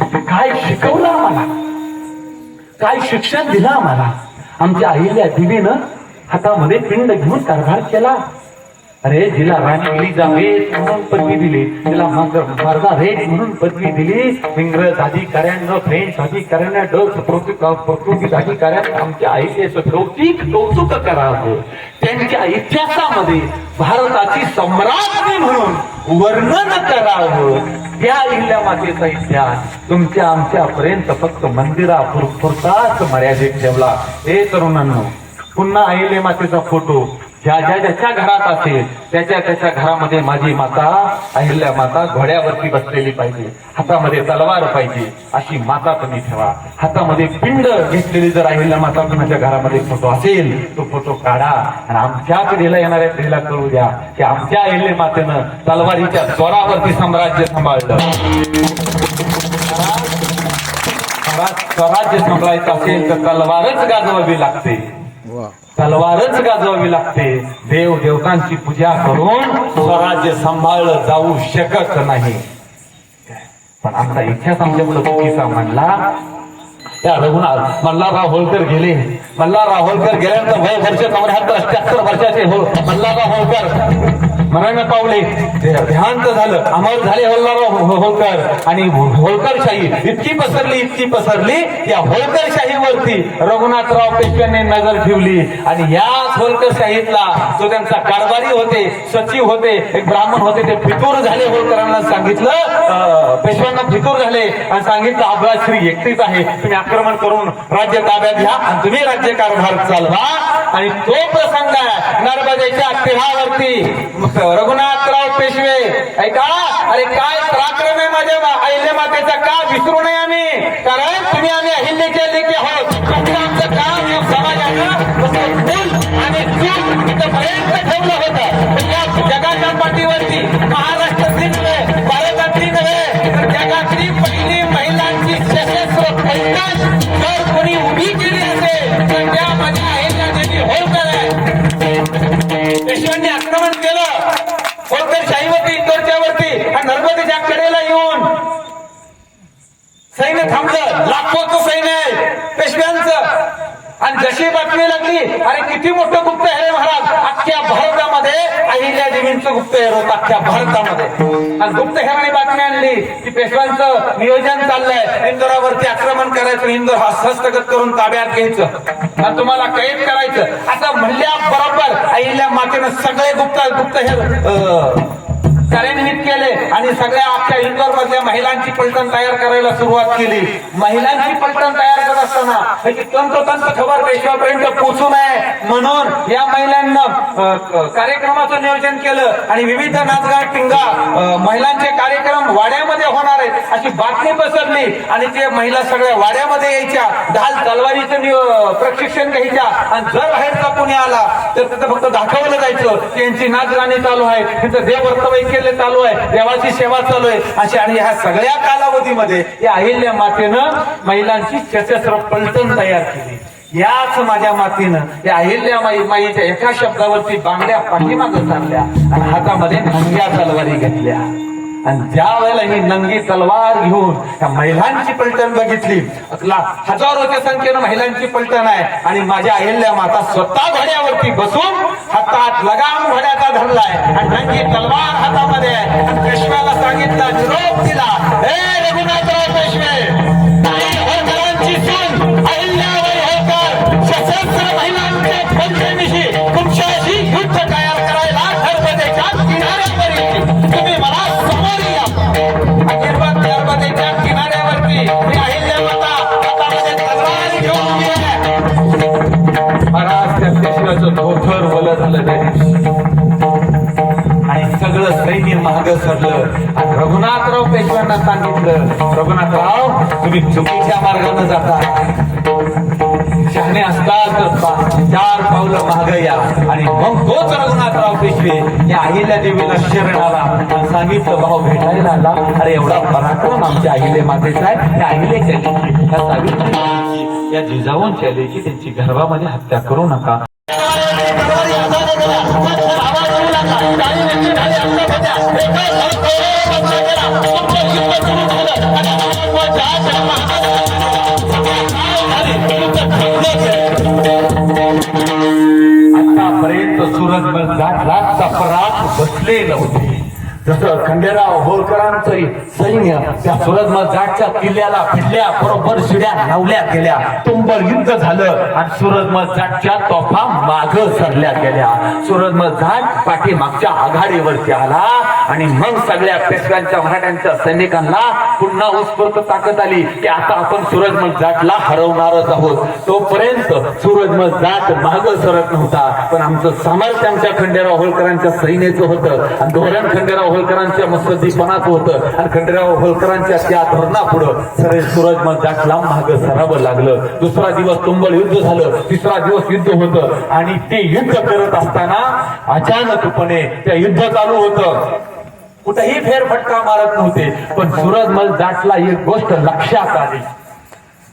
काय शिकवलं आम्हाला? काय शिक्षण दिलं आम्हाला? आमच्या आईल्या दिवीनं हातामध्ये पिंड घेऊन कारभार केला. अरे जिला राणी म्हणून पदवी दिली. तिला मार्गा रेट म्हणून पदवी दिली. इंग्रज अधिकाऱ्यांना फ्रेंच अधिकाऱ्यांना डच पोर्तुगीज अधिकाऱ्यांना आमच्या आईचे लौकिक कौतुक करावं. त्यांच्या इतिहासामध्ये भारताची सम्राज्ञी म्हणून वर्णन करावं. त्या अहिल्या मातेचा इतिहास. तुमच्या आमच्यापर्यंत फक्त मंदिरा पुरताच मर्यादित ठेवला. हे तरुणांनो पुन्हा अहिल्या मातेचा फोटो. ज्या ज्या ज्याच्या घरात असेल त्याच्या त्याच्या घरामध्ये माझी माता अहिल्या माता घोड्यावरती बसलेली पाहिजे. हातामध्ये तलवार पाहिजे. अशी माता तुम्ही ठेवा. हातामध्ये पिंड घेतलेली जर अहिल्या माता तुमच्या घरामध्ये फोटो असेल तो फोटो काढा. आणि आमच्या पिढीला येणाऱ्या पिढीला कळू द्या की आमच्या अहिल्या मातेनं तलवारीच्या स्वरावरती साम्राज्य सांभाळलं. स्वराज्य सांभाळायचं असेल तर तलवारच गाजवावी लागते. तलवारच गाजवावी लागते. देव देवतांची पूजा करून स्वराज्य सांभाळलं जाऊ शकत नाही. पण आता इच्छा आमच्यामुळे चुकीचा म्हणला त्या रघुनाथ मल्हारराव होळकर गेले. मल्हारराव होळकर गेल्यानंतर वय वर्ष चौऱ्याहत्तर अठ्याहत्तर वर्षाचे हो मल्हारराव होळकर. मरण पावले. ध्यान झालं. अमर झाले हल्लाराव होळकर आणि होळकरशाही इतकी पसरली इतकी पसरली या होळकरशाहीवरती रघुनाथराव पेशव्यांनी नजर ठेवली. आणि या होळकरशाहीतला जो त्यांचा कारभारी होते सचिव होते एक ब्राह्मण होते ते फितूर झाले होलकरांना सांगितलं. पेशव्यांना फितूर झाले आणि सांगितलं आपला श्री एकटीच आहे. तुम्ही आक्रमण करून राज्य ताब्यात घ्या आणि तुम्ही राज्य कारभार चालवा. आणि तो प्रसंग नर्मदेच्या तीरावरती रघुनाथराव पेशवे ऐका अरे काय पराक्रम आहे माझ्या अहिल्या मातेचा का विसरू नये आम्ही? कारण तुम्ही आम्ही अहिल्याचे लेखी आहोत. आमचं काम चूल इथपर्यंत ठेवलं होतं. पण या जगाच्या पाठीवरती महाराष्ट्रातली नव्हे भारतातली नव्हे तर जगातली पहिली महिलांची सशस्त्र जर कोणी उभी केली असेल तर त्या माझ्या देवी होळकर आहे. पेशव्यांनी आक्रमण केलं. होळकर शाहीवरती इंदोरच्या वरती आणि नर्मदेच्या कडेला येऊन सैन्य थांबलं. लाखोचं सैन्य आहे. पेशव्यांचं आणि जशी बातमी लागली अरे किती मोठं गुप्त आहे महाराज? अख्ख्या भारतामध्ये अहिल्या देवींचं गुप्त हेर होतं अख्ख्या भारतामध्ये. आणि गुप्तहेराने बातमी आणली की पेशव्यांचं नियोजन चाललंय. इंदोरावरती आक्रमण करायचं इंदोर हा हस्तगत करून ताब्यात घ्यायचं. आणि तुम्हाला कैद करायचं. असं म्हणल्या बरोबर अहिल्या मातेनं सगळे गुप्त गुप्तहेर सगळ्या आमच्या इंदोर मधल्या महिलांची पलटण तयार करायला सुरुवात केली. महिलांची पलटण तयार करत असताना तंतोतंत खबर पेशवापर्यंत पोहोचू नये म्हणून या महिलांना कार्यक्रमाचं नियोजन केलं आणि विविध नाचगा टिंगा महिलांचे कार्यक्रम वाड्यामध्ये होणार आहेत अशी बातमी पसरली आणि ते महिला सगळ्या वाड्यामध्ये यायच्या ढाल तलवारीचं प्रशिक्षण घ्यायच्या आणि जर बाहेरचा कोणी आला तर तिथं फक्त दाखवलं जायचं की यांची नाच गाणी चालू आहे तिथं देव वर्तवैक्य चालू आहे देवाची सेवा चालू आहे. अशी आणि ह्या सगळ्या कालावधीमध्ये या अहिल्या मातेनं महिलांची सशस्त्र पलटण तयार केली. याच माझ्या मातीनं या अहिल्या माई माईच्या एका शब्दावरती बांगड्या पाठीमागं चालल्या आणि हातामध्ये नंग्या तलवारी घेतल्या. आणि ज्या वेळेला ही नंगी तलवार घेऊन त्या महिलांची पलटण बघितली असला हजारोच्या संख्येनं महिलांची पलटण आहे. आणि माझ्या अहिल्या माता स्वतः घड्यावरती बसून हातात लगाम घड्याचा धरलाय आणि नंगी तलवार हातामध्ये आहे. आणि पेशव्याला सांगितलं निरोप दिला. हे रघुनाथराव महाराज त्या पेशव्याचं धोतर वल झालं आणि सगळं सैन्य माग सरलं. आणि रघुनाथराव पेशव्यांना सांगितलं रघुनाथराव तुम्ही चुकीच्या मार्गाने जाता. शहाणे असतात तर चार पावलं माग या. आणि मग तोच रघुनाथ या अहिल्या देवीला शरण आला आणि भेटायला आला अरे एवढा पराक्रम आमच्या अहिले मातेचा आहे. त्या अहिल्याच्या लेकी, त्या सावित्रीची या त्यांची गर्भामध्ये हत्या करू नका. आवाज आणि महत्त्वाच्या त्या बसले नव्हते जसं खंडेराव होळकरांचं सैन्य त्या सूरजमल जाटच्या किल्ल्याला फिरल्या बरोबर शिड्या लावल्या गेल्या. तो युद्ध झालं आणि सूरजमल जाटच्या तोफा माग सरल्या गेल्या. सूरजमल जाट पाठीमागच्या आघाडीवरती आला आणि मग सगळ्या पेशव्यांच्या मराठ्यांच्या सैनिकांना पुन्हा उत्स्फूर्त ताकद आली की आता आपण सूरजमल जाटला हरवणारच आहोत. तोपर्यंत सूरजमल जाट माग सरत नव्हता. पण आमचं सामर्थ्य आमच्या खंडेराव होळकरांच्या सैनेचं होतं आणि धोरण खंडेराव होळकरांच्या मस्तदीपणाचं होतं आणि खंडेराव होळकरांच्या त्या धरणा पुढं सरे सूरजमल जाटला माग सरावं लागलं. दुसरं दुसरा दिवस तुंबळ युद्ध झालं तिसरा दिवस युद्ध होतं. आणि ते युद्ध करत असताना अचानकपणे त्या युद्ध चालू होतं. कुठेही फेरफटका मारत नव्हते पण सूरजमल जाटला एक गोष्ट लक्षात आली.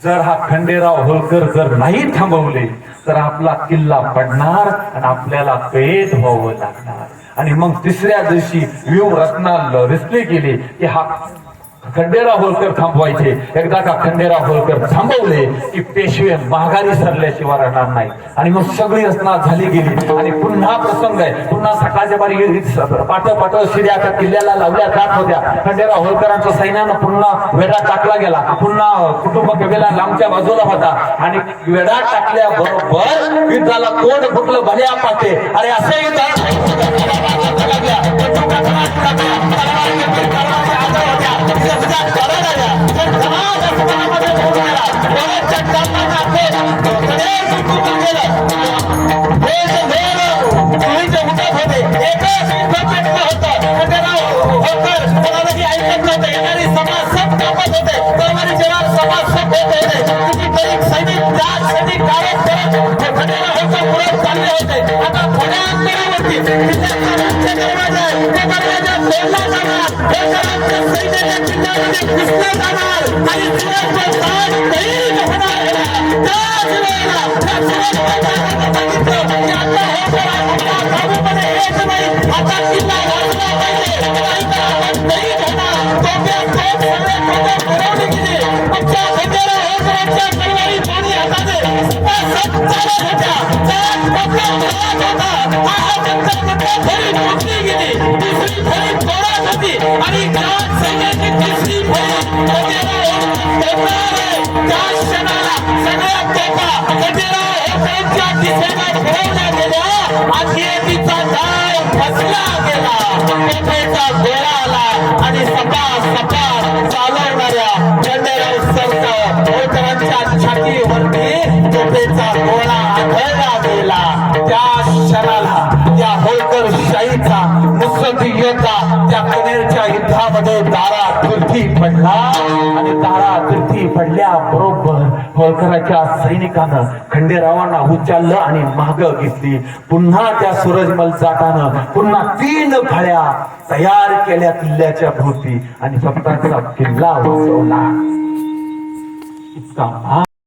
जर हा खंडेराव होळकर जर नाही थांबवले तर आपला किल्ला पडणार आणि आपल्याला कैद व्हावं लागणार. आणि मग तिसऱ्या दिवशी व्यूह रत्ना रिस्ले केले की हा खंडेराव होलकर थांबवायचे. एकदा का खंडेराव होलकर थांबवले की पेशवे माघारी सरल्याशिवाय राहणार नाही. आणि मग सगळी रचना झाली गेली. आणि पुन्हा प्रसंग आहे. पुन्हा सकाळच्या बारी पाठ पाठ शिड्या त्या किल्ल्याला लावल्या जात होत्या. खंडेराव होळकरांच्या सैन्यानं पुन्हा वेढा टाकला गेला. पुन्हा कुटुंब कबीला लांबच्या बाजूला होता. आणि वेढा टाकल्या बरोबर युद्धाला कोण फुटलं भल्या पाटे. अरे असं आणि ग्राम सैन्याची तिसरी त्या क्षणाला सगळ्या तोफा खंडेराव होळकरांच्या दिशेला फिरवल्या गेल्या आणि तिचा डाव फसला गेला तोफेचा गोळा आला आणि सपा सपा चालवणाऱ्या खंडेराव सरकार कनेरच्या तारा तीर्थी पडला आणि तारा तीर्थी पडल्या बरोबर होळकराच्या सैनिकानं खंडेरावांना उचललं आणि माग घेतली. पुन्हा त्या सूरजमल जाटानं पुन्हा तीन फळ्या तयार केल्या किल्ल्याच्या भोवती आणि स्वतःचा किल्ला वाचवला इतका